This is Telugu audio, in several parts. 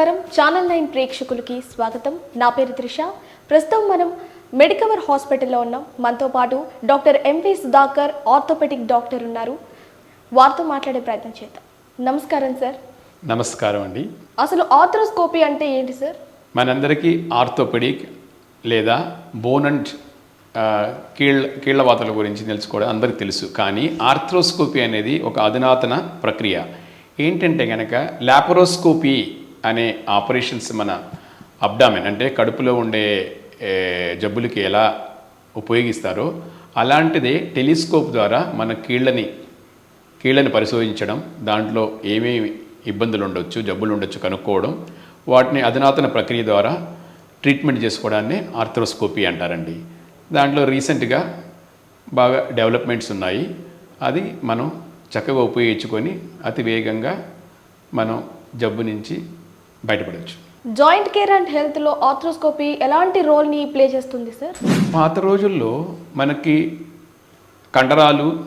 నమస్కారం. ఛానల్ నైన్ ప్రేక్షకులకి స్వాగతం. నా పేరు త్రిష. ప్రస్తుతం మనం మెడికవర్ హాస్పిటల్లో ఉన్నాం. మనతో పాటు doctor MV Sudhakar orthopedic doctor ఉన్నారు. వారితో మాట్లాడే ప్రయత్నం చేద్దాం. నమస్కారం సార్. నమస్కారం అండి. అసలు ఆర్థ్రోస్కోపీ అంటే ఏంటి సార్? మనందరికీ ఆర్థోపెడిక్ లేదా బోన్ అండ్ కీళ్ళ కీళ్ళవాతల గురించి తెలుసుకోవడం అందరికీ తెలుసు. కానీ ఆర్థ్రోస్కోపీ అనేది ఒక అధునాతన ప్రక్రియ. ఏంటంటే కనుక లాపరోస్కోపీ అనే ఆపరేషన్స్ మన అబ్డామెన్ అంటే కడుపులో ఉండే జబ్బులకి ఎలా ఉపయోగిస్తారో అలాంటిదే టెలిస్కోప్ ద్వారా మన కీళ్ళని కీళ్ళని పరిశోధించడం దాంట్లో ఏమేమి ఇబ్బందులు ఉండొచ్చు జబ్బులు ఉండొచ్చు కనుక్కోవడం వాటిని అధునాతన ప్రక్రియ ద్వారా ట్రీట్మెంట్ చేసుకోవడాన్ని ఆర్థ్రోస్కోపీ అంటారండి. దాంట్లో రీసెంట్గా బాగా డెవలప్మెంట్స్ ఉన్నాయి. అది మనం చక్కగా ఉపయోగించుకొని అతి వేగంగా మనం జబ్బు నుంచి బయటపడవచ్చు. జాయింట్ కేర్ అండ్ హెల్త్లో ఆర్థ్రోస్కోపీ ఎలాంటి రోల్ని ప్లే చేస్తుంది సార్ పాత రోజుల్లో మనకి కండరాలు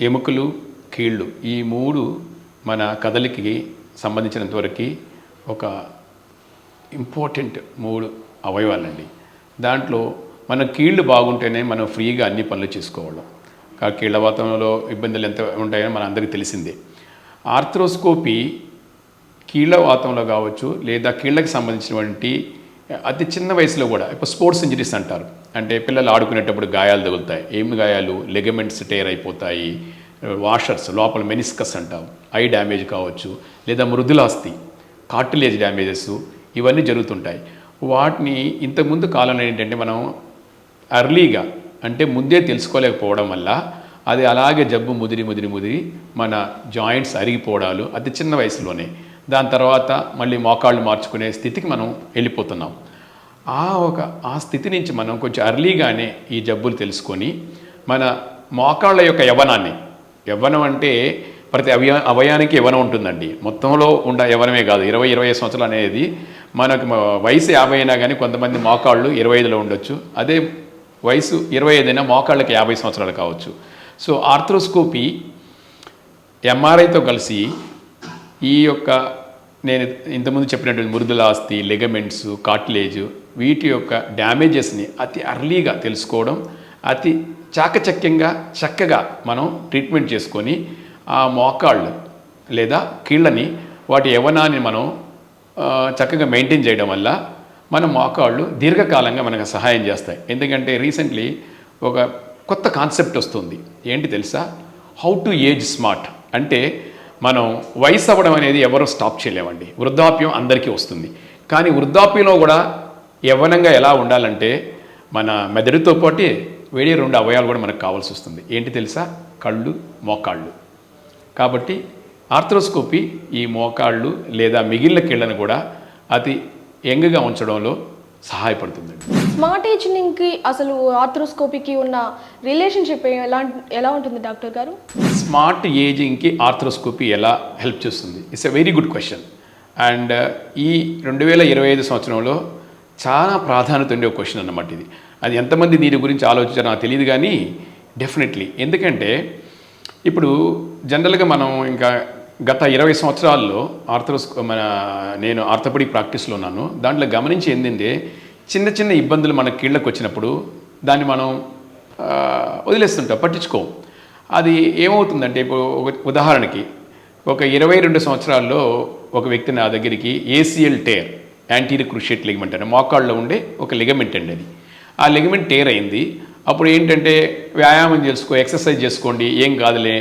ఎముకలు కీళ్ళు ఈ మూడు మన కదలికి సంబంధించినంతవరకు ఒక ఇంపార్టెంట్ మూడు అవయవాలండి. దాంట్లో మన కీళ్ళు బాగుంటేనే మనం ఫ్రీగా అన్ని పనులు చేసుకోవడం. కీళ్ళ వాతంలో ఇబ్బందులు ఎంత ఉంటాయో మన అందరికీ తెలిసిందే. ఆర్థ్రోస్కోపీ కీళ్ళ వాతంలో కావచ్చు లేదా కీళ్ళకి సంబంధించినటువంటి అతి చిన్న వయసులో కూడా ఇప్పుడు స్పోర్ట్స్ ఇంజరీస్ అంటారు. అంటే పిల్లలు ఆడుకునేటప్పుడు గాయాలు తగులుతాయి. ఏమి గాయాలు? లెగమెంట్స్ టేర్ అయిపోతాయి. వాషర్స్ లోపల మెనిస్కస్ అంటాం. ఐ డ్యామేజ్ కావచ్చు లేదా మృదులాస్తి కార్టిలేజ్ డ్యామేజెస్ ఇవన్నీ జరుగుతుంటాయి. వాటిని ఇంతకుముందు కాలంలో ఏంటంటే మనం అర్లీగా అంటే ముందే తెలుసుకోలేకపోవడం వల్ల అది అలాగే జబ్బు ముదిరి ముదిరి ముదిరి మన జాయింట్స్ అరిగిపోవడాలు అతి చిన్న వయసులోనే. దాని తర్వాత మళ్ళీ మోకాళ్ళు మార్చుకునే స్థితికి మనం వెళ్ళిపోతున్నాం. ఆ ఒక ఆ స్థితి నుంచి మనం కొంచెం అర్లీగానే ఈ జబ్బులు తెలుసుకొని మన మోకాళ్ళ యొక్క యవ్వనాన్ని యవ్వనం అంటే ప్రతి అవయ అవయానికి యవనం ఉంటుందండి. మొత్తంలో ఉండ యవ్వనమే కాదు ఇరవై ఇరవై ఐదు సంవత్సరాలు అనేది మనకు వయసు యాభై అయినా కానీ కొంతమంది మోకాళ్ళు ఇరవై ఐదులో ఉండొచ్చు. అదే వయసు ఇరవై ఐదైనా మోకాళ్ళకి యాభై సంవత్సరాలు కావచ్చు. సో ఆర్థ్రోస్కోపీ ఎంఆర్ఐతో కలిసి ఈ యొక్క నేను ఇంతకుముందు చెప్పినటువంటి మృదులాస్తి లెగమెంట్స్ కాట్లేజ్ వీటి యొక్క డ్యామేజెస్ని అతి అర్లీగా తెలుసుకోవడం అతి చాకచక్యంగా చక్కగా మనం ట్రీట్మెంట్ చేసుకొని ఆ మోకాళ్ళు లేదా కీళ్ళని వాటి యవనాన్ని మనం చక్కగా మెయింటైన్ చేయడం వల్ల మన మోకాళ్ళు దీర్ఘకాలంగా మనకు సహాయం చేస్తాయి. ఎందుకంటే రీసెంట్లీ ఒక కొత్త కాన్సెప్ట్ వస్తుంది. ఏంటి తెలుసా? హౌ టు ఏజ్ స్మార్ట్ అంటే మనం వయసు అవ్వడం అనేది ఎవరూ స్టాప్ చేయలేమండి. వృద్ధాప్యం అందరికీ వస్తుంది. కానీ వృద్ధాప్యంలో కూడా యవ్వనంగా ఎలా ఉండాలంటే మన మెదడుతో పాటు వేరే రెండు అవయాలు కూడా మనకు కావాల్సి వస్తుంది. ఏంటి తెలుసా? కళ్ళు మోకాళ్ళు. కాబట్టి ఆర్థ్రోస్కోపీ ఈ మోకాళ్ళు లేదా మిగిలిన కీళ్ళను కూడా అతి యంగ్గా ఉంచడంలో సహాయపడుతుందండి స్మార్ట్ ఏజింగ్కి అసలు ఆర్థ్రోస్కోపీకి ఉన్న రిలేషన్షిప్ ఎలా ఎలా ఉంటుంది డాక్టర్ గారు? స్మార్ట్ ఏజింగ్కి ఆర్థ్రోస్కోపీ ఎలా హెల్ప్ చేస్తుంది? It's a very good question and ఈ రెండు వేల ఇరవై ఐదు సంవత్సరంలో చాలా ప్రాధాన్యత ఉండే ఒక క్వశ్చన్ అన్నమాట ఇది. అది ఎంతమంది దీని గురించి ఆలోచించారో నాకు తెలియదు కానీ డెఫినెట్లీ ఎందుకంటే ఇప్పుడు జనరల్గా మనం ఇంకా గత ఇరవై సంవత్సరాల్లో ఆర్థరోస్ మన నేను ఆర్థపడి ప్రాక్టీస్లో ఉన్నాను. దాంట్లో గమనించి ఏంటంటే చిన్న చిన్న ఇబ్బందులు మన కీళ్ళకు వచ్చినప్పుడు దాన్ని మనం వదిలేస్తుంటాం పట్టించుకోం. అది ఏమవుతుందంటే ఇప్పుడు ఒక ఉదాహరణకి ఒక ఇరవై రెండు సంవత్సరాల్లో ఒక వ్యక్తి నా దగ్గరికి ACL tear anterior cruciate ligament అంటే మోకాళ్ళలో ఉండే ఒక లిగమెంట్ అండి అది. ఆ లిగమెంట్ టేర్ అయింది. అప్పుడు ఏంటంటే వ్యాయామం చేసుకో ఎక్సర్సైజ్ చేసుకోండి ఏం కాదులే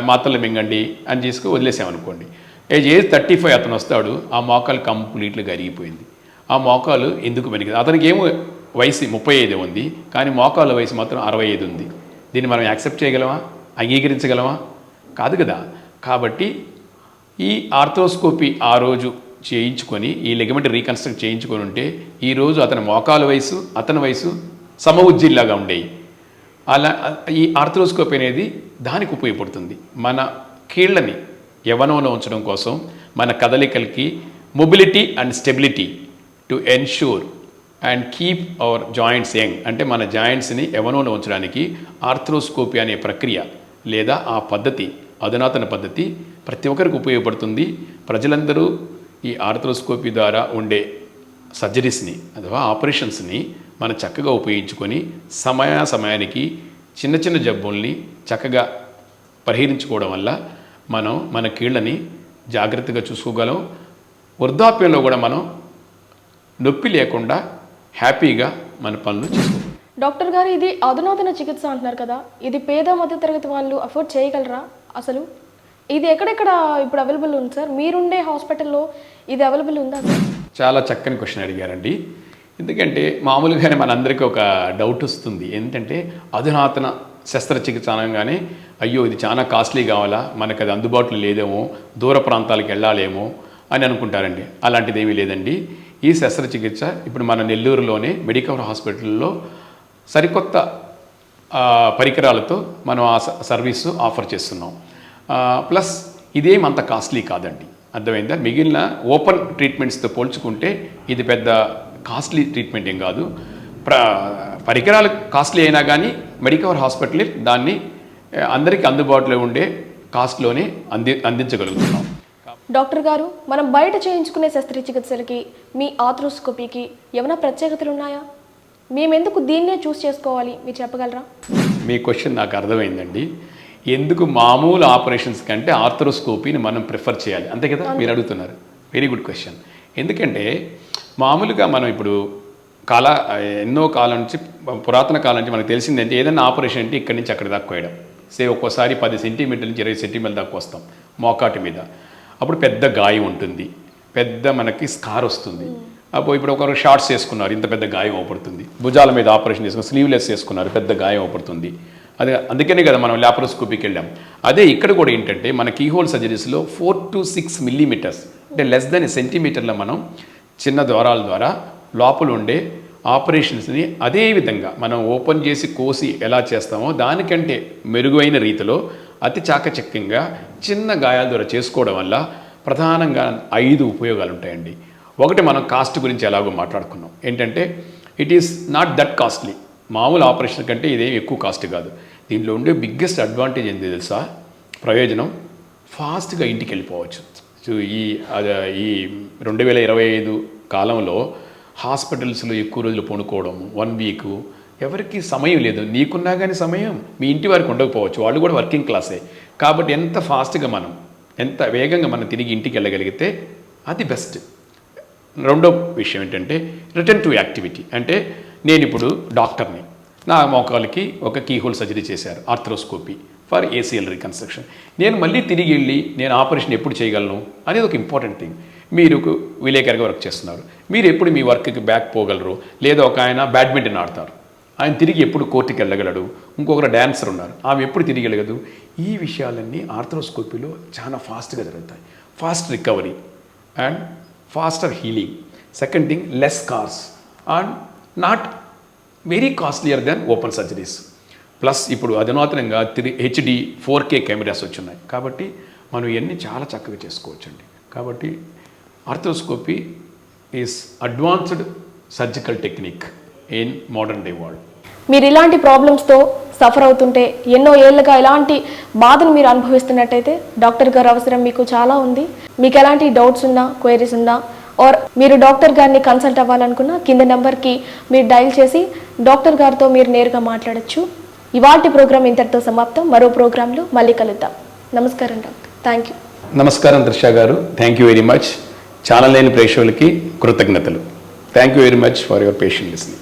మాత్రలు మింగండి అని తీసుకు వదిలేసామనుకోండి. ఏజ్ ఏజ్ థర్టీ ఫైవ్ అతను వస్తాడు ఆ మోకాలు కంప్లీట్గా అరిగిపోయింది ఆ మోకాలు ఎందుకు వెనక్కి అతనికి ఏమో వయసు ముప్పై ఐదు ఉంది కానీ మోకాళ్ళ వయసు మాత్రం అరవై ఐదు ఉంది. దీన్ని మనం యాక్సెప్ట్ చేయగలమా? అంగీకరించగలమా? కాదు కదా. కాబట్టి ఈ ఆర్థోస్కోపీ ఆ రోజు చేయించుకొని ఈ లెగమెంట్ రీకన్స్ట్రక్ట్ చేయించుకొని ఉంటే ఈరోజు అతని మోకాల వయసు అతని వయసు సమఉజ్జిల్లాగా ఉండేవి అలా ఈ ఆర్థ్రోస్కోప్ అనేది దానికి ఉపయోగపడుతుంది. మన కీళ్ళని యవనంలో ఉంచడం కోసం మన కదలికలకి mobility and stability to ensure and keep our joints young అంటే మన జాయింట్స్ని యవనంలో ఉంచడానికి ఆర్థ్రోస్కోపీ అనే ప్రక్రియ లేదా ఆ పద్ధతి అధునాతన పద్ధతి ప్రతి ఒక్కరికి ఉపయోగపడుతుంది. ప్రజలందరూ ఈ ఆర్థ్రోస్కోపీ ద్వారా ఉండే సర్జరీస్ని అథవా ఆపరేషన్స్ని మనం చక్కగా ఉపయోగించుకొని సమయ సమయానికి చిన్న చిన్న జబ్బుల్ని చక్కగా పరిహరించుకోవడం వల్ల మనం మన కీళ్ళని జాగ్రత్తగా చూసుకోగలం. వృద్ధాప్యంలో కూడా మనం నొప్పి లేకుండా హ్యాపీగా మన పనులు చేసుకోగలం. డాక్టర్ గారు ఇది అధునాతన చికిత్స అంటున్నారు కదా ఇది పేద మధ్య తరగతి వాళ్ళు అఫోర్డ్ చేయగలరా అసలు? ఇది ఎక్కడెక్కడ ఇప్పుడు అవైలబుల్ ఉంది సార్? మీరుండే హాస్పిటల్లో ఇది అవైలబుల్ ఉందా చాలా చక్కని క్వశ్చన్ అడిగారండి. ఎందుకంటే మామూలుగానే మనందరికీ ఒక డౌట్ వస్తుంది. ఏంటంటే అధునాతన శస్త్రచికిత్స అనగానే అయ్యో ఇది చాలా కాస్ట్లీ కావాలా? మనకు అది అందుబాటులో లేదేమో? దూర ప్రాంతాలకు వెళ్ళాలేమో? అని అనుకుంటారండి. అలాంటిది ఏమీ లేదండి. ఈ శస్త్రచికిత్స ఇప్పుడు మన నెల్లూరులోనే మెడికల్ హాస్పిటల్లో సరికొత్త పరికరాలతో మనం ఆ స- సర్వీసు ఆఫర్ చేస్తున్నాం. ప్లస్ ఇదేం అంత కాస్ట్లీ కాదండి. అర్థమైందా? మిగిలిన ఓపెన్ ట్రీట్మెంట్స్తో పోల్చుకుంటే ఇది పెద్ద కాస్ట్లీ ట్రీట్మెంట్ ఏం కాదు. ప్ర పరికరాలు కాస్ట్లీ అయినా కానీ మెడికవర్ హాస్పిటల్ దాన్ని అందరికీ అందుబాటులో ఉండే కాస్ట్లోనే అంది అందించగలుగుతున్నాం. డాక్టర్ గారు మనం బయట చేయించుకునే శస్త్రచికిత్సలకి మీ ఆథ్రోస్కోపీకి ఏమైనా ప్రత్యేకతలు ఉన్నాయా మేమెందుకు దీన్నే చూస్ చేసుకోవాలి? మీరు చెప్పగలరా? మీ క్వశ్చన్ నాకు అర్థమైందండి. ఎందుకు మామూలు ఆపరేషన్స్ కంటే ఆర్థరోస్కోపీని మనం ప్రిఫర్ చేయాలి? అంతే కదా? మీరు అడుగుతున్నారు. వెరీ గుడ్ క్వశ్చన్ ఎందుకంటే మామూలుగా మనం ఇప్పుడు కాల ఎన్నో కాలం నుంచి పురాతన కాలం నుంచి మనకు తెలిసిందంటే ఏదైనా ఆపరేషన్ అంటే ఇక్కడి నుంచి అక్కడ దాకా కోయడం సే ఒక్కోసారి పది సెంటీమీటర్ల నుంచి ఇరవై సెంటీమీటర్ల దాకా వస్తాం మోకాటి మీద. అప్పుడు పెద్ద గాయం ఉంటుంది. పెద్ద మనకి స్కార్ వస్తుంది. అప్పుడు ఇప్పుడు ఒకరు షార్ట్స్ వేసుకున్నారు ఇంత పెద్ద గాయం అవపడుతుంది. భుజాల మీద ఆపరేషన్ చేసుకుని స్లీవ్లెస్ వేసుకున్నారు పెద్ద గాయం అవపడుతుంది. అదే అందుకనే కదా మనం ల్యాప్రోస్కోపీకి వెళ్ళాం అదే ఇక్కడ కూడా ఏంటంటే మన కీహోల్ సర్జరీస్లో ఫోర్ టు సిక్స్ మిల్లీమీటర్స్ అంటే లెస్ దెన్ సెంటీమీటర్ల మనం చిన్న ద్వారాల ద్వారా లోపల ఉండే ఆపరేషన్స్ని అదేవిధంగా మనం ఓపెన్ చేసి కోసి ఎలా చేస్తామో దానికంటే మెరుగైన రీతిలో అతి చాకచక్యంగా చిన్న గాయాల ద్వారా చేసుకోవడం వల్ల ప్రధానంగా ఐదు ఉపయోగాలు ఉంటాయండి. ఒకటి మనం కాస్ట్ గురించి ఎలాగో మాట్లాడుకున్నాం. ఏంటంటే it is not that costly మామూలు ఆపరేషన్ కంటే ఇదేం ఎక్కువ కాస్ట్ కాదు. దీంట్లో ఉండే బిగ్గెస్ట్ అడ్వాంటేజ్ ఏంటి తెలుసా? ప్రయోజనం ఫాస్ట్గా ఇంటికి వెళ్ళిపోవచ్చు. ఈ ఈ రెండు వేల ఇరవై ఐదు కాలంలో హాస్పిటల్స్లో ఎక్కువ రోజులు పడుకోవడం వన్ వీక్ ఎవరికి సమయం లేదు. నీకున్నా కానీ సమయం. మీ ఇంటి వారికి ఉండకపోవచ్చు. వాళ్ళు కూడా వర్కింగ్ క్లాసే. కాబట్టి ఎంత ఫాస్ట్గా మనం ఎంత వేగంగా మనం తిరిగి ఇంటికి వెళ్ళగలిగితే అది బెస్ట్. రెండో విషయం ఏంటంటే రిటర్న్ టు యాక్టివిటీ. అంటే నేను ఇప్పుడు డాక్టర్ని. నా మోకాలకి ఒక కీహోల్ సర్జరీ చేశారు ఆర్థ్రోస్కోపీ. For ACL reconstruction. నేను మళ్ళీ తిరిగి వెళ్ళి నేను ఆపరేషన్ ఎప్పుడు చేయగలను అనేది ఒక ఇంపార్టెంట్ థింగ్. మీరు విలేకరిగా వర్క్ చేస్తున్నారు. మీరు ఎప్పుడు మీ వర్క్కి బ్యాక్ పోగలరు? లేదా ఒక ఆయన బ్యాడ్మింటన్ ఆడతారు. ఆయన తిరిగి ఎప్పుడు కోర్టుకి వెళ్ళగలడు? ఇంకొకరు డ్యాన్సర్ ఉన్నారు. ఆమె ఎప్పుడు తిరిగి వెళ్ళగదు ఈ విషయాలన్నీ ఆర్థ్రోస్కోపీలో చాలా ఫాస్ట్గా జరుగుతాయి. Fast recovery and faster healing. Second thing less scars and not very costlier than open surgeries. Plus ఇప్పుడు అధునాతనంగా three HD four K cameras వచ్చున్నాయి. కాబట్టి మనం ఇవన్నీ చాలా చక్కగా చేసుకోవచ్చండి. కాబట్టి arthroscopy is advanced surgical technique in modern day world. మీరు ఇలాంటి ప్రాబ్లమ్స్తో సఫర్ అవుతుంటే ఎన్నో ఏళ్ళుగా ఇలాంటి బాధను మీరు అనుభవిస్తున్నట్టయితే డాక్టర్ గారు అవసరం మీకు చాలా ఉంది. మీకు ఎలాంటి డౌట్స్ ఉన్నా క్వైరీస్ ఉన్నా ఆర్ మీరు డాక్టర్ గారిని కన్సల్ట్ అవ్వాలనుకున్నా కింద నెంబర్కి మీరు డయల్ చేసి డాక్టర్ గారితో మీరు నేరుగా మాట్లాడొచ్చు. ఇవాటి ప్రోగ్రామ్ ఇంతటితో సమాప్తం. మరో ప్రోగ్రాంలో మళ్ళీ కలుద్దాం. నమస్కారం డాక్టర్. థ్యాంక్ యూ నమస్కారం త్రిష గారు. Thank you very much channel లేని ప్రేక్షకులకి కృతజ్ఞతలు. Thank you very much for your patient listening